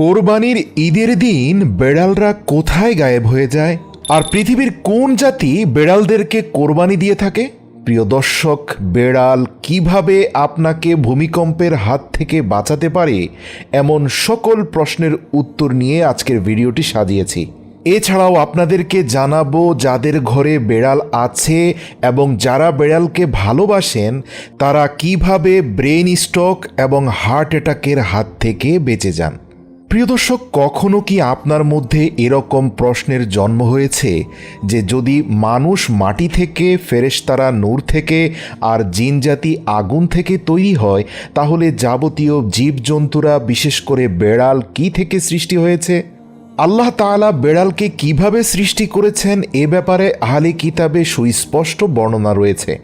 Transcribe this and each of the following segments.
কোরবানির ঈদের দিন বেড়ালরা কোথায় গায়েব হয়ে যায়? আর পৃথিবীর কোন জাতি বেড়ালদেরকে কোরবানি দিয়ে থাকে? প্রিয় দর্শক, বেড়াল কীভাবে আপনাকে ভূমিকম্পের হাত থেকে বাঁচাতে পারে? এমন সকল প্রশ্নের উত্তর নিয়ে আজকের ভিডিওটি সাজিয়েছি। এছাড়াও আপনাদেরকে জানাব যাদের ঘরে বেড়াল আছে এবং যারা বেড়ালকে ভালোবাসেন, তারা কীভাবে ব্রেন স্ট্রোক এবং হার্ট অ্যাটাকের হাত থেকে বেঁচে যান। প্রিয় দর্শক, কখনো কি আপনার মধ্যে এরকম প্রশ্নের জন্ম হয়েছে যে যদি মানুষ মাটি থেকে, ফেরেশতারা নূর থেকে আর জিনজাতি আগুন থেকে তৈরি হয়, তাহলে যাবতীয় জীবজন্তুরা, বিশেষ করে বেড়াল, কি থেকে সৃষ্টি হয়েছে? আল্লাহ তাআলা বেড়ালকে কীভাবে সৃষ্টি করেছেন, এ ব্যাপারে আহলে কিতাবে সুস্পষ্ট বর্ণনা রয়েছে।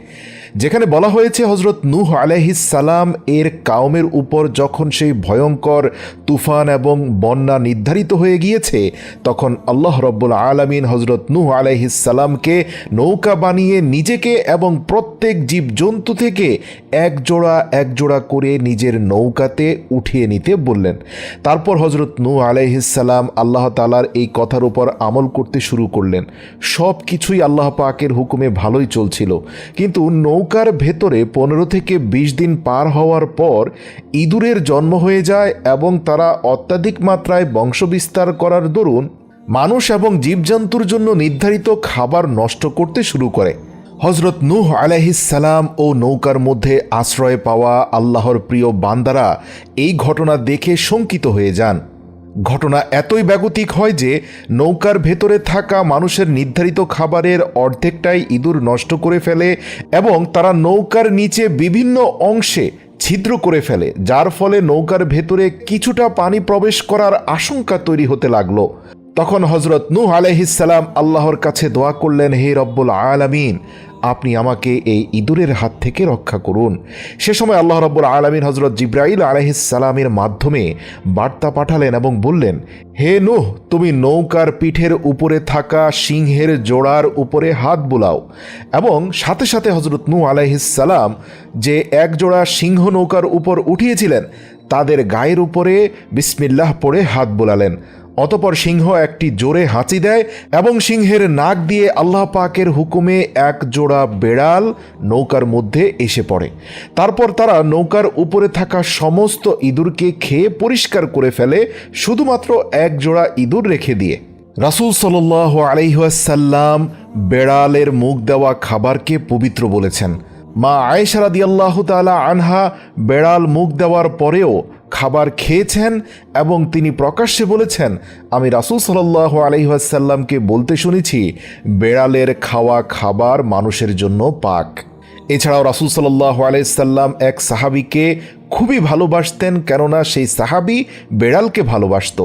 যেখানে বলা হয়েছে হজরত নূহ সালাম এর কাউমের উপর যখন সেই ভয়ঙ্কর তুফান এবং বন্যা নির্ধারিত হয়ে গিয়েছে, তখন আল্লাহ রব্বুল আলমিন হজরত নূহ সালামকে নৌকা বানিয়ে নিজেকে এবং প্রত্যেক জীবজন্তু থেকে এক জোড়া এক জোড়া করে নিজের নৌকাতে উঠিয়ে নিতে বললেন। তারপর হজরত নূ আলাইহিসাল্লাম আল্লাহ তালার এই কথার উপর আমল করতে শুরু করলেন। সব কিছুই আল্লাহ পাকের হুকুমে ভালোই চলছিল। কিন্তু নৌকার ভেতরে পনেরো থেকে বিশ দিন পার হওয়ার পর ইঁদুরের জন্ম হয়ে যায় এবং তারা অত্যাধিক মাত্রায় বংশবিস্তার করার দরুন মানুষ এবং জীবজন্তুর জন্য নির্ধারিত খাবার নষ্ট করতে শুরু করে। হজরত নূহ আলাইহিসালাম ও নৌকার মধ্যে আশ্রয় পাওয়া আল্লাহর প্রিয় বান্দারা এই ঘটনা দেখে শঙ্কিত হয়ে যান। ঘটনা এতই ব্যাগতিক হয় যে নৌকার ভেতরে থাকা মানুষের নির্ধারিত খাবারের অর্ধেকটাই ইঁদুর নষ্ট করে ফেলে এবং তারা নৌকার নিচে বিভিন্ন অংশে ছিদ্র করে ফেলে, যার ফলে নৌকার ভেতরে কিছুটা পানি প্রবেশ করার আশঙ্কা তৈরি হতে লাগল। তখন হজরত নূহ আলহিসাল্লাম আল্লাহর কাছে দোয়া করলেন, হে রব্বুল আলামিন আপনি আমাকে এই ইঁদুরের হাত থেকে রক্ষা করুন। সে সময় আল্লাহ রব্বুল আলমিন হজরত জিব্রাইল আলহিসাল্লামের মাধ্যমে বার্তা পাঠালেন এবং বললেন, হে নুহ, তুমি নৌকার পিঠের উপরে থাকা সিংহের জোড়ার উপরে হাত বুলাও। এবং সাথে সাথে হজরত নূ আলাইহিসাল্লাম যে এক জোড়া সিংহ নৌকার উপর উঠিয়েছিলেন, তাদের গায়ের উপরে বিসমিল্লাহ পড়ে হাত বোলালেন। অতপর সিংহ একটি জোরে হাঁচি দেয় এবং সিংহের নাক দিয়ে আল্লাহ পাকের হুকুমে এক জোড়া বেড়াল নৌকার মধ্যে এসে পড়ে। তারপর তারা নৌকার উপরে থাকা সমস্ত ইঁদুরকে খেয়ে পরিষ্কার করে ফেলে, শুধুমাত্র এক জোড়া ইঁদুর রেখে দিয়ে। রাসুল সাল আলহাসাল্লাম বেড়ালের মুখ দেওয়া খাবারকে পবিত্র বলেছেন। মা আয়েশারাদি রাদিয়াল্লাহ তালা আনহা বেড়াল মুখ দেওয়ার পরেও খাবার খেয়েছেন এবং তিনি প্রকাশ্যে বলেছেন, আমি রাসুল সাল্লাহ আলহিহাসাল্লামকে বলতে শুনেছি, বেড়ালের খাওয়া খাবার মানুষের জন্য পাক। এছাড়াও রাসুল সাল্লাহ আলাইসাল্লাম এক সাহাবিকে খুবই ভালোবাসতেন, কেননা সেই সাহাবি বেড়ালকে ভালোবাসত।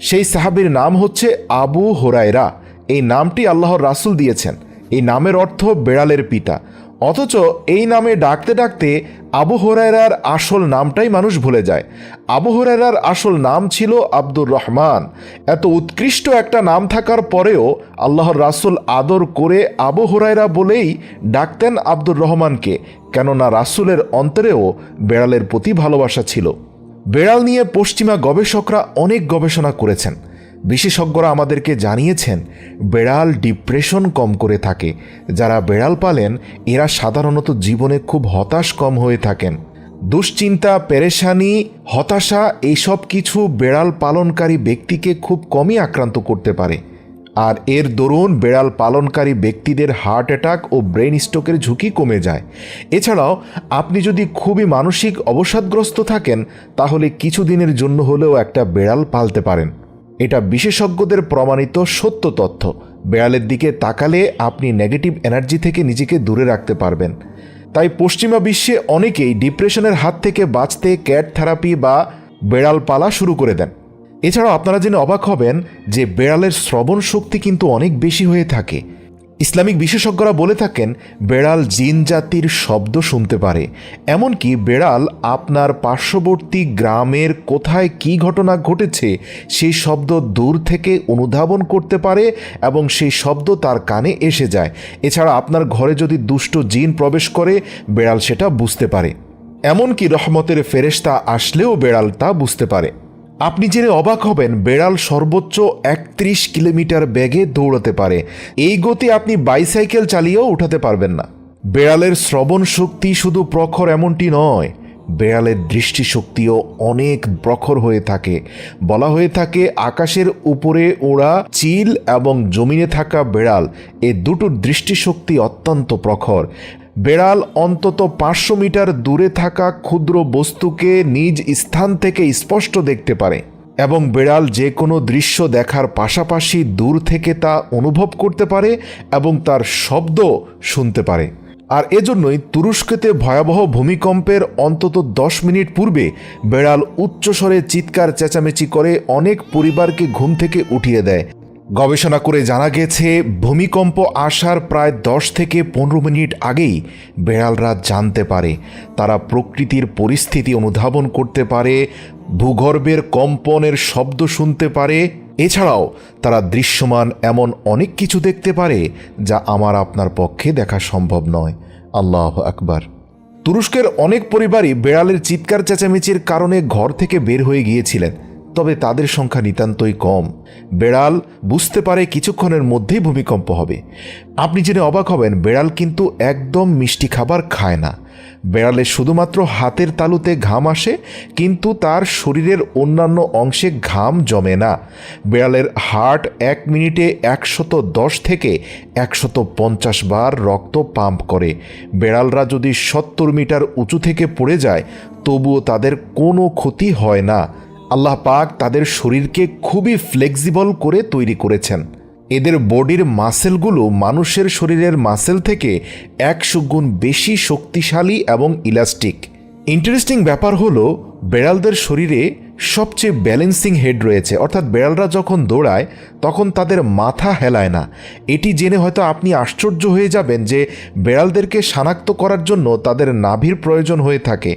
সেই সাহাবির নাম হচ্ছে আবু হোরায়রা। এই নামটি আল্লাহর রাসুল দিয়েছেন। এই নামের অর্থ বেড়ালের পিতা। অথচ এই নামে ডাকতে ডাকতে আবু হরাইরার আসল নামটাই মানুষ ভুলে যায়। আবু হরাইরার আসল নাম ছিল আব্দুর রহমান। এত উৎকৃষ্ট একটা নাম থাকার পরেও আল্লাহর রাসুল আদর করে আবু হরাইরা বলেই ডাকতেন আব্দুর রহমানকে, কেননা রাসুলের অন্তরেও বেড়ালের প্রতি ভালোবাসা ছিল। বেড়াল নিয়ে পশ্চিমা গবেষকরা অনেক গবেষণা করেছেন। বিশেষজ্ঞরা আমাদেরকে জানিয়েছেন, বেড়াল ডিপ্রেশন কম করে থাকে। যারা বেড়াল পালেন, এরা সাধারণত জীবনে খুব হতাশ কম হয়ে থাকেন। দুশ্চিন্তা, পেরেশানি, হতাশা এইসব কিছু বেড়াল পালনকারী ব্যক্তিকে খুব কমই আক্রান্ত করতে পারে। আর এর দরুন বেড়াল পালনকারী ব্যক্তিদের হার্ট অ্যাটাক ও ব্রেন স্ট্রোকের ঝুঁকি কমে যায়। এছাড়াও, আপনি যদি খুবই মানসিক অবসাদগ্রস্ত থাকেন, তাহলে কিছুদিনের জন্য হলেও একটা বেড়াল পালতে পারেন। এটা বিশেষজ্ঞদের প্রমাণিত সত্য তথ্য। বেড়ালের দিকে তাকালে আপনি নেগেটিভ এনার্জি থেকে নিজেকে দূরে রাখতে পারবেন। তাই পশ্চিমা বিশ্বে অনেকেই ডিপ্রেশনের হাত থেকে বাঁচতে ক্যাট থেরাপি বা বেড়াল পালা শুরু করে দেন। এছাড়াও আপনারা জেনে অবাক হবেন যে বেড়ালের শ্রবণ শক্তি কিন্তু অনেক বেশি হয়ে থাকে। ইসলামিক বিশেষজ্ঞরা বলে থাকেন, বেড়াল জিন জাতির শব্দ শুনতে পারে। এমনকি বেড়াল আপনার পার্শ্ববর্তী গ্রামের কোথায় কি ঘটনা ঘটেছে, সেই শব্দ দূর থেকে অনুধাবন করতে পারে এবং সেই শব্দ তার কানে এসে যায়। এছাড়া আপনার ঘরে যদি দুষ্ট জিন প্রবেশ করে, বেড়াল সেটা বুঝতে পারে। এমনকি রহমতের ফেরেশতা আসলেও বেড়াল তা বুঝতে পারে। আপনি জেনে অবাক হবেন, বেড়াল সর্বোচ্চ একত্রিশ কিলোমিটার বেগে দৌড়াতে পারে। এই গতি আপনি বাইসাইকেল চালিয়েও উঠাতে পারবেন না। বেড়ালের শ্রবণ শক্তি শুধু প্রখর এমনটি নয়, বেড়ালের দৃষ্টিশক্তিও অনেক প্রখর হয়ে থাকে। বলা হয়ে থাকে, আকাশের উপরে ওড়া, চিল এবং জমিনে থাকা বেড়াল, এ দুটোর দৃষ্টিশক্তি অত্যন্ত প্রখর। বেড়াল অন্তত পাঁচশো মিটার দূরে থাকা ক্ষুদ্র বস্তুকে নিজ স্থান থেকে স্পষ্ট দেখতে পারে এবং বেড়াল যে কোনো দৃশ্য দেখার পাশাপাশি দূর থেকে তা অনুভব করতে পারে এবং তার শব্দ শুনতে পারে। আর এজন্যই তুরস্কেতে ভয়াবহ ভূমিকম্পের অন্তত দশ মিনিট পূর্বে বেড়াল উচ্চস্বরে চিৎকার চেঁচামেচি করে অনেক পরিবারকে ঘুম থেকে উঠিয়ে দেয়। গবেষণা করে জানা গেছে, ভূমিকম্প আসার প্রায় দশ থেকে পনেরো মিনিট আগেই বেড়ালরা জানতে পারে। তারা প্রকৃতির পরিস্থিতি অনুধাবন করতে পারে, ভূগর্ভের কম্পনের শব্দ শুনতে পারে। এছাড়াও, তারা দৃশ্যমান এমন অনেক কিছু দেখতে পারে যা আমার আপনার পক্ষে দেখা সম্ভব নয়। আল্লাহ আকবার। তুরস্কের অনেক পরিবারই বেড়ালের চিৎকার চেঁচামেচির কারণে ঘর থেকে বের হয়ে গিয়েছিলেন। তবে তাদের সংখ্যা নিতান্তই কম। বেড়াল বুঝতে পারে কিছুক্ষণের মধ্যেই ভূমিকম্প হবে। আপনি জেনে অবাক হবেন, বেড়াল কিন্তু একদম মিষ্টি খাবার খায় না। বেড়ালের শুধুমাত্র হাতের তালুতে ঘাম আসে, কিন্তু তার শরীরের অন্যান্য অংশে ঘাম জমে না। বেড়ালের হার্ট এক মিনিটে একশত দশ থেকে একশত পঞ্চাশ বার রক্ত পাম্প করে। বেড়ালরা যদি সত্তর মিটার উঁচু থেকে পড়ে যায়, তবুও তাদের কোনো ক্ষতি হয় না। আল্লাহ পাক তাদের শরীরকে খুবই ফ্লেক্সিবল করে তৈরি করেছেন। এদের বডির মাসেলগুলো মানুষের শরীরের মাসেল থেকে একশো গুণ বেশি শক্তিশালী এবং ইলাস্টিক ইন্টারেস্টিং ব্যাপার হলো, বেড়ালদের শরীরে সবচেয়ে ব্যালেন্সিং হেড রয়েছে। অর্থাৎ বেড়ালরা যখন দৌড়ায়, তখন তাদের মাথা হেলায় না। এটি জেনে হয়তো আপনি আশ্চর্য হয়ে যাবেন যে বেড়ালদেরকে শনাক্ত করার জন্য তাদের নাভির প্রয়োজন হয়ে থাকে।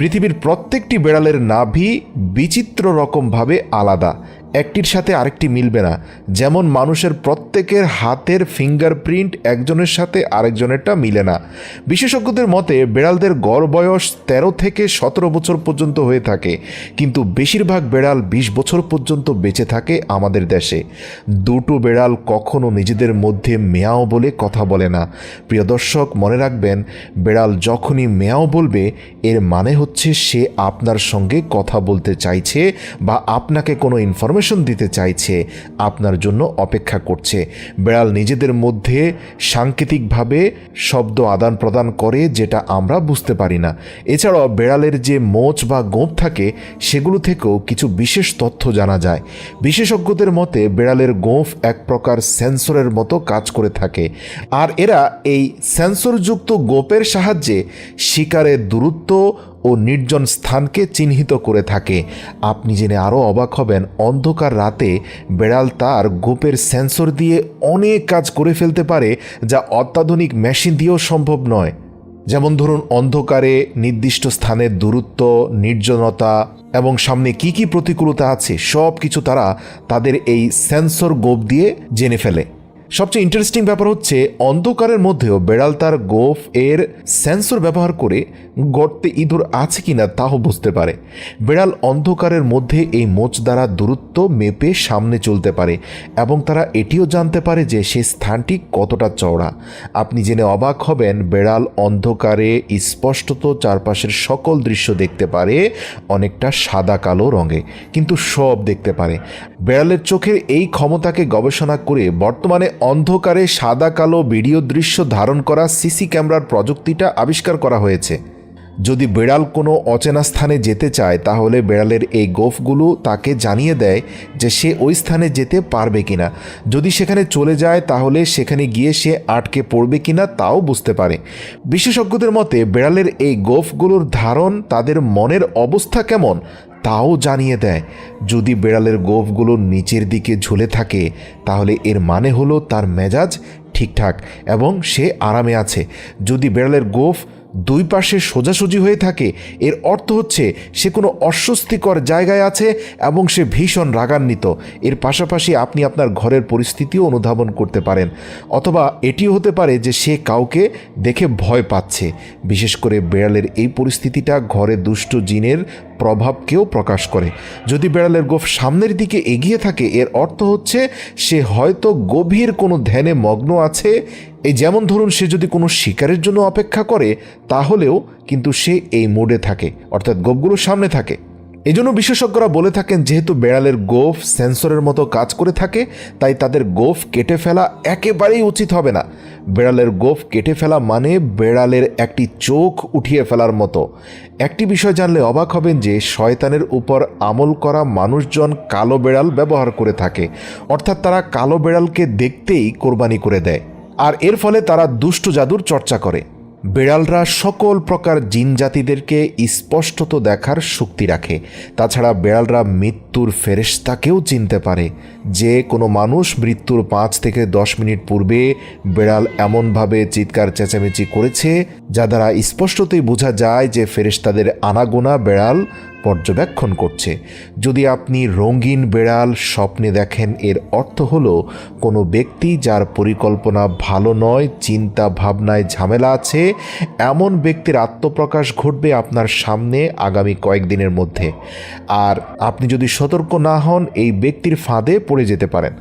পৃথিবীর প্রত্যেকটি বেড়ালের নাভি বিচিত্র রকমভাবে আলাদা। একটির সাথে আরেকটি মিলবে না। যেমন মানুষের প্রত্যেকের হাতের ফিঙ্গারপ্রিন্ট একজনের সাথে আরেকজনেরটা মিলে না। বিশেষজ্ঞদের মতে, বেড়ালদের গড় বয়স ১৩ থেকে সতেরো বছর পর্যন্ত হয়ে থাকে, কিন্তু বেশিরভাগ বেড়াল ২০ বছর পর্যন্ত বেঁচে থাকে আমাদের দেশে। দুটো বেড়াল কখনো নিজেদের মধ্যে মেয়াও বলে কথা বলে না। প্রিয় দর্শক, মনে রাখবেন, বেড়াল যখনই মেয়াও বলবে, এর মানে হচ্ছে সে আপনার সঙ্গে কথা বলতে চাইছে বা আপনাকে কোনো ইনফরমেশন দিতে চাইছে, আপনার জন্য অপেক্ষা করছে। বেড়াল নিজেদের মধ্যে সাংকেতিকভাবে শব্দ আদান প্রদান করে যেটা আমরা বুঝতে পারি না। এছাড়াও বেড়ালের যে মোচ বা গোঁপ থাকে, সেগুলো থেকেও কিছু বিশেষ তথ্য জানা যায়। বিশেষজ্ঞদের মতে, বেড়ালের গোঁফ এক প্রকার সেন্সরের মতো কাজ করে থাকে। আর এরা এই সেন্সরযুক্ত গোপের সাহায্যে শিকারের দূরত্ব ও নির্জন স্থানকে চিহ্নিত করে থাকে। আপনি জেনে আরও অবাক হবেন, অন্ধকার রাতে বেড়াল তার গোপের সেন্সর দিয়ে অনেক কাজ করে ফেলতে পারে, যা অত্যাধুনিক মেশিন দিয়েও সম্ভব নয়। যেমন ধরুন, অন্ধকারে নির্দিষ্ট স্থানের দূরত্ব, নির্জনতা এবং সামনে কি কি প্রতিকূলতা আছে সব কিছু তারা তাদের এই সেন্সর গোপ দিয়ে জেনে ফেলে। সবচেয়ে ইন্টারেস্টিং ব্যাপার হচ্ছে, অন্ধকারের মধ্যেও বেড়াল তার গোফ এর সেন্সর ব্যবহার করে গর্তে ইঁদুর আছে কিনা তাও বুঝতে পারে। বেড়াল অন্ধকারের মধ্যে এই মোচ দ্বারা দূরত্ব মেপে সামনে চলতে পারে এবং তারা এটিও জানতে পারে যে সে স্থানটি কতটা চওড়া। আপনি জেনে অবাক হবেন, বেড়াল অন্ধকারে স্পষ্টত চারপাশের সকল দৃশ্য দেখতে পারে, অনেকটা সাদা কালো রঙে, কিন্তু সব দেখতে পারে। বেড়ালের চোখের এই ক্ষমতাকে গবেষণা করে বর্তমানে অন্ধকারে সাদা কালো ভিডিও দৃশ্য ধারণ করা সিসি ক্যামেরার প্রযুক্তিটা আবিষ্কার করা হয়েছে। যদি বেড়াল কোনো অচেনা স্থানে যেতে চায়, তাহলে বেড়ালের এই গোফগুলো তাকে জানিয়ে দেয় যে সে ওই স্থানে যেতে পারবে কিনা। যদি সেখানে চলে যায়, তাহলে সেখানে গিয়ে সে আটকে পড়বে কিনা তাও বুঝতে পারে। বিশেষজ্ঞদের মতে, বেড়ালের এই গোফগুলোর ধারণ তাদের মনের অবস্থা কেমন? তাও জানিয়ে দেয়, যদি বেড়ালের গোফগুলো নিচের দিকে ঝুলে থাকে, তাহলে এর মানে হলো তার মেজাজ ঠিকঠাক এবং সে আরামে আছে। যদি বেড়ালের গোফ দুই পাশে সোজাসুজি হয়ে থাকে, এর অর্থ হচ্ছে সে কোনো অস্বস্তিকর জায়গায় আছে এবং সে ভীষণ রাগান্বিত। এর পাশাপাশি আপনি আপনার ঘরের পরিস্থিতিও অনুধাবন করতে পারেন, অথবা এটিও হতে পারে যে সে কাউকে দেখে ভয় পাচ্ছে। বিশেষ করে বেড়ালের এই পরিস্থিতিটা ঘরে দুষ্ট জিনের প্রভাবকেও প্রকাশ করে। যদি বেড়ালের গোফ সামনের দিকে এগিয়ে থাকে, এর অর্থ হচ্ছে সে হয়তো গভীর কোনো ধ্যানে মগ্ন আছে। এই যেমন ধরুন, সে যদি কোনো শিকারের জন্য অপেক্ষা করে, তাহলেও কিন্তু সে এই মোডে থাকে, অর্থাৎ গোপগুলো সামনে থাকে। এজন্য বিশেষজ্ঞরা বলে থাকেন, যেহেতু বেড়ালের গোফ সেন্সরের মতো কাজ করে থাকে, তাই তাদের গোফ কেটে ফেলা একেবারেই উচিত হবে না। বেড়ালের গোফ কেটে ফেলা মানে বেড়ালের একটি চোখ উঠিয়ে ফেলার মতো। একটি বিষয় জানলে অবাক হবেন যে শয়তানের উপর আমল করা মানুষজন কালো বেড়াল ব্যবহার করে থাকে। অর্থাৎ তারা কালো বেড়ালকে দেখতেই কোরবানি করে দেয়। আর এর ফলে তারা দুষ্ট জাদুর চর্চা করে। বেড়ালরা সকল প্রকার জিন জাতিদেরকে স্পষ্টত দেখার শক্তি রাখে। তাছাড়া বেড়ালরা মৃত্যুর ফেরেস্তাকেও চিনতে পারে। যে কোনো মানুষ মৃত্যুর পাঁচ থেকে দশ মিনিট পূর্বে বেড়াল এমনভাবে চিৎকার চেঁচামেচি করেছে, যা দ্বারা স্পষ্টতই বোঝা যায় যে ফেরেস্তাদের আনাগোনা বেড়াল পর্যবেক্ষণ করছে। যদি আপনি রঙিন বেড়াল স্বপ্নে দেখেন, এর অর্থ হল, কোনো ব্যক্তি যার পরিকল্পনা ভালো নয়, চিন্তা ভাবনায় ঝামেলা আছে, এমন ব্যক্তির আত্মপ্রকাশ ঘটবে আপনার সামনে আগামী কয়েকদিনের মধ্যে। আর আপনি যদি সতর্ক না হন, এই ব্যক্তির ফাঁদে পড়ে যেতে পারেন।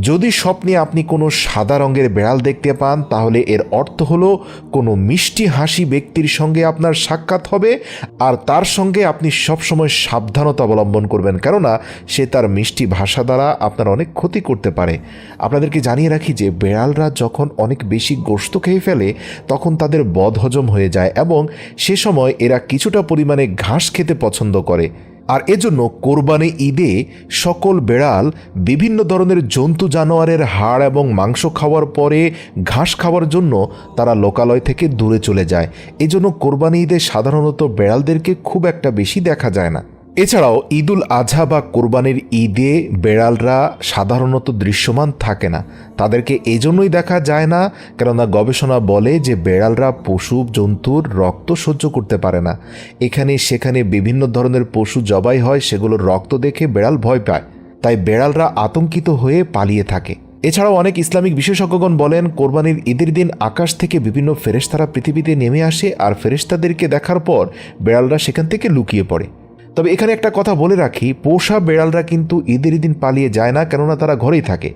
যদি স্বপ্নে আপনি কোনো সাদা রঙের বেড়াল দেখতে পান, তাহলে এর অর্থ হলো, কোনো মিষ্টি হাসি ব্যক্তির সঙ্গে আপনার সাক্ষাৎ হবে, আর তার সঙ্গে আপনি সবসময় সাবধানতা অবলম্বন করবেন, কেননা সে তার মিষ্টি ভাষা দ্বারা আপনার অনেক ক্ষতি করতে পারে। আপনাদেরকে জানিয়ে রাখি যে, বেড়ালরা যখন অনেক বেশি গোস্ত খেয়ে ফেলে, তখন তাদের বদহজম হয়ে যায় এবং সে সময় এরা কিছুটা পরিমাণে ঘাস খেতে পছন্দ করে। আর এজন্য কোরবানি ঈদে সকল বেড়াল বিভিন্ন ধরনের জন্তু জানোয়ারের হাড় এবং মাংস খাওয়ার পরে ঘাস খাওয়ার জন্য তারা লোকালয় থেকে দূরে চলে যায়। এজন্য কোরবানি ঈদে সাধারণত বেড়ালদেরকে খুব একটা বেশি দেখা যায় না। এছাড়াও ঈদুল আজহা বা কোরবানির ঈদে বেড়ালরা সাধারণত দৃশ্যমান থাকে না। তাদেরকে এজন্যই দেখা যায় না, কেননা গবেষণা বলে যে বেড়ালরা পশু, জন্তুর রক্ত সহ্য করতে পারে না। এখানে সেখানে বিভিন্ন ধরনের পশু জবাই হয়, সেগুলোর রক্ত দেখে বেড়াল ভয় পায়। তাই বেড়ালরা আতঙ্কিত হয়ে পালিয়ে থাকে। এছাড়াও অনেক ইসলামিক বিশেষজ্ঞগণ বলেন, কোরবানির ঈদের দিন আকাশ থেকে বিভিন্ন ফেরেশতারা পৃথিবীতে নেমে আসে আর ফেরেশতাদেরকে দেখার পর বেড়ালরা সেখান থেকে লুকিয়ে পড়ে। তবে এখানে একটা কথা বলে রাখি, পোষা বেড়ালরা কিন্তু ঈদের দিন পালিয়ে যায় না, কেননা তারা ঘরেই থাকে।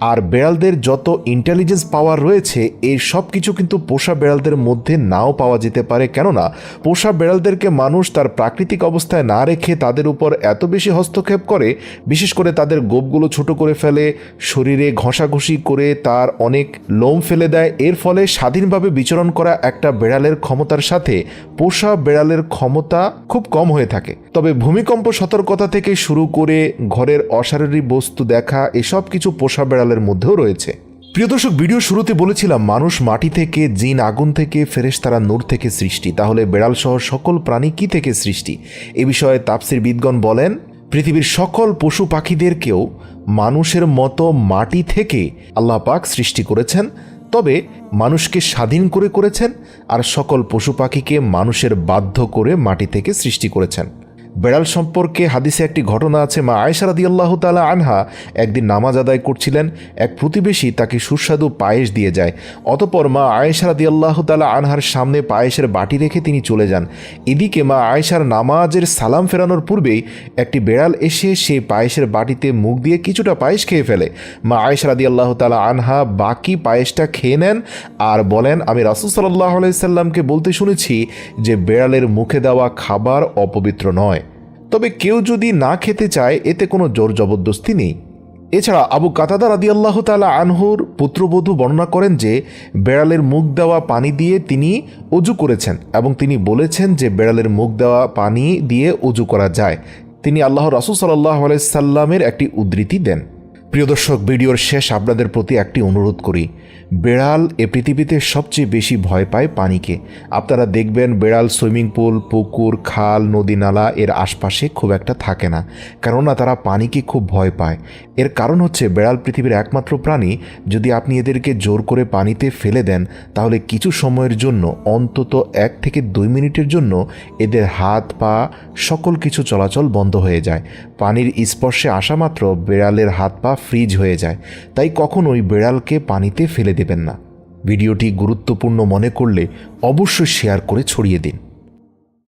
আর বেড়ালদের যত ইন্টেলিজেন্স পাওয়ার রয়েছে, এই সব কিছু কিন্তু পোষা বেড়ালদের মধ্যে নাও পাওয়া যেতে পারে। কেননা, পোষা বেড়ালদেরকে মানুষ তার প্রাকৃতিক অবস্থায় না রেখে তাদের উপর এত বেশি হস্তক্ষেপ করে, বিশেষ করে তাদের গোপগুলো ছোট করে ফেলে, শরীরে ঘষাঘষি করে তার অনেক লোম ফেলে দেয়। এর ফলে স্বাধীনভাবে বিচরণ করা একটা বেড়ালের ক্ষমতার সাথে পোষা বেড়ালের ক্ষমতা খুব কম হয়ে থাকে। তবে ভূমিকম্প সতর্কতা থেকে শুরু করে ঘরের অশারীরিক বস্তু দেখা, এসব কিছু পোষা বেড়ালের মধ্যেও রয়েছে। প্রিয় দর্শক, ভিডিও শুরুতে বলেছিলাম, মানুষ মাটি থেকে, জিন আগুন থেকে, ফেরেশতারা নূর থেকে সৃষ্টি। তাহলে বেড়াল সহ সকল প্রাণী কি থেকে সৃষ্টি? এ বিষয়ে তাপসির বিদগণ বলেন, পৃথিবীর সকল পশু পাখিদেরকেও মানুষের মতো মাটি থেকে আল্লাহ পাক সৃষ্টি করেছেন। তবে মানুষকে স্বাধীন করে করেছেন আর সকল পশু পাখিকে মানুষের বাধ্য করে মাটি থেকে সৃষ্টি করেছেন। বেড়াল সম্পর্কে হাদিসে একটি ঘটনা আছে। মা আয়েশা রাদি আল্লাহ তালা আনহা একদিন নামাজ আদায় করছিলেন, এক প্রতিবেশী তাকে সুস্বাদু পায়েস দিয়ে যায়। অতপর মা আয়েশা রাদি আল্লাহ তালা আনহার সামনে পায়েসের বাটি রেখে তিনি চলে যান। এদিকে মা আয়েশার নামাজের সালাম ফেরানোর পূর্বেই একটি বেড়াল এসে সেই পায়েসের বাটিতে মুখ দিয়ে কিছুটা পায়েস খেয়ে ফেলে। মা আয়েশা রাদি আল্লাহ তালা আনহা বাকি পায়েসটা খেয়ে নেন আর বলেন, আমি রাসুল সাল্লাহ আলাইসাল্লামকে বলতে শুনেছি যে, বেড়ালের মুখে দেওয়া খাবার অপবিত্র নয়। তবে কেউ যদি না খেতে চায়, এতে কোনো জোর জবরদস্তি নেই। এছাড়া আবু কাতাদা রাদি আল্লাহ তালা আনহুর পুত্রবধূ বর্ণনা করেন যে, বেড়ালের মুখ দেওয়া পানি দিয়ে তিনি অজু করেছেন এবং তিনি বলেছেন যে, বেড়ালের মুখ দেওয়া পানি দিয়ে অজু করা যায়। তিনি আল্লাহ রাসুল সাল্লাহ আলাইসাল্লামের একটি উদ্ধৃতি দেন। প্রিয় দর্শক, ভিডিওর শেষ আপনাদের প্রতি একটি অনুরোধ করি। বেড়াল এ পৃথিবীতে সবচেয়ে বেশি ভয় পায় পানিকে। আপনারা দেখবেন বেড়াল, সুইমিং পুল, পুকুর, খাল, নদী, নালা এর আশপাশে খুব একটা থাকে না, কেননা তারা পানিকে খুব ভয় পায়। এর কারণ হচ্ছে বেড়াল পৃথিবীর একমাত্র প্রাণী। যদি আপনি এদেরকে জোর করে পানিতে ফেলে দেন, তাহলে কিছু সময়ের জন্য, অন্তত এক থেকে দুই মিনিটের জন্য, এদের হাত, পা, সকল কিছু চলাচল বন্ধ হয়ে যায়। পানির স্পর্শে আসা মাত্র বেড়ালের হাত, পা ফ্রিজ হয়ে যায়, তাই কখনোই বেড়ালকে পানিতে ফেলে দেবেন না। ভিডিওটি গুরুত্বপূর্ণ মনে করলে অবশ্যই শেয়ার করে ছড়িয়ে দিন।